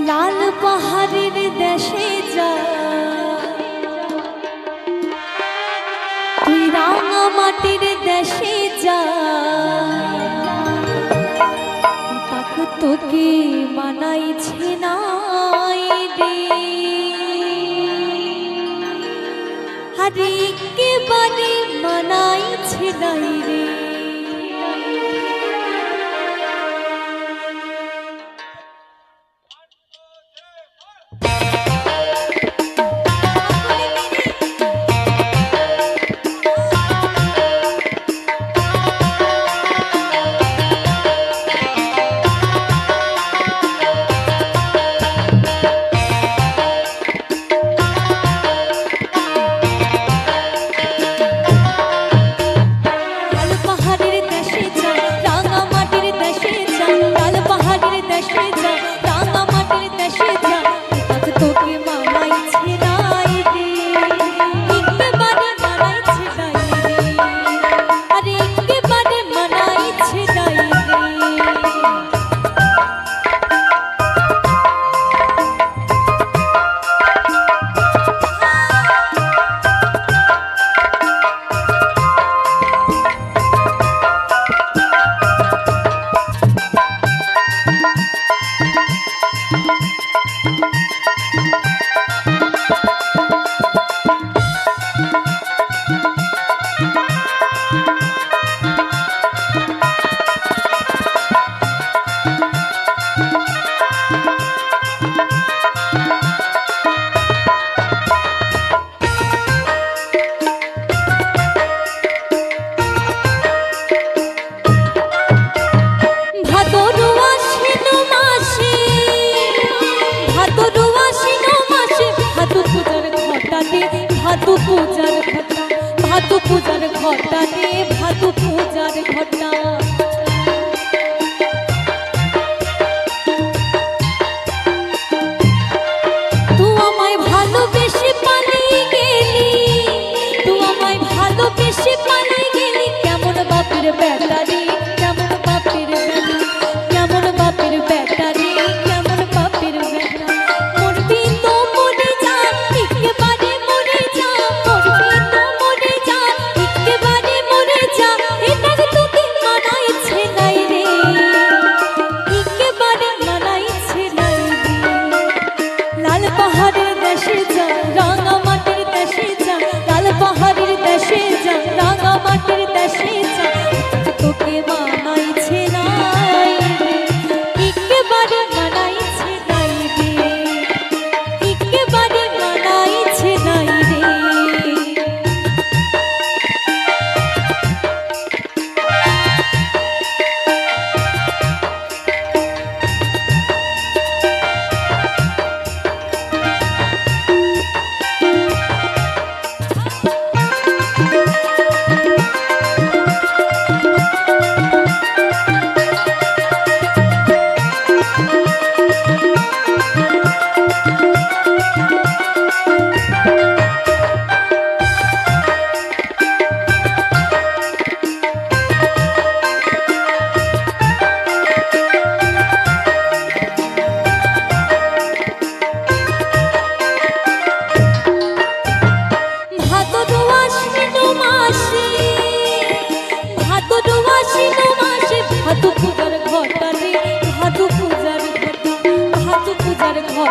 লাল পাহাড়ের দেশে যা। তুই রাঙা মাটির দেশে যা। তাক তোকে মানাইছে নাই রে। হারে মানাইছে নাই রে? ভাতু পূজার ঘটা ভাতু পূজার ঘটা রে ভাতু পূজার ঘটা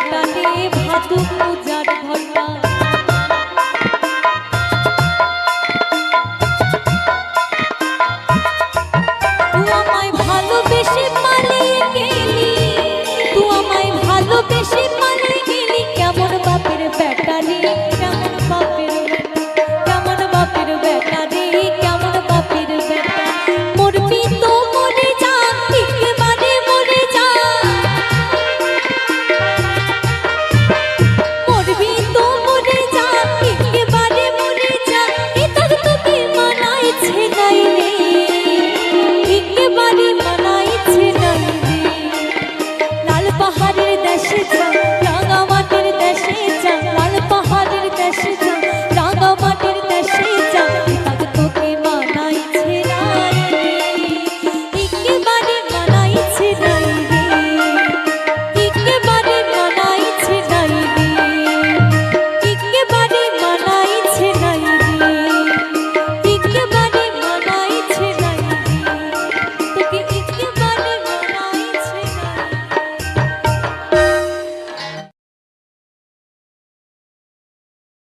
ঘটালে ভাদু পূজার ঘর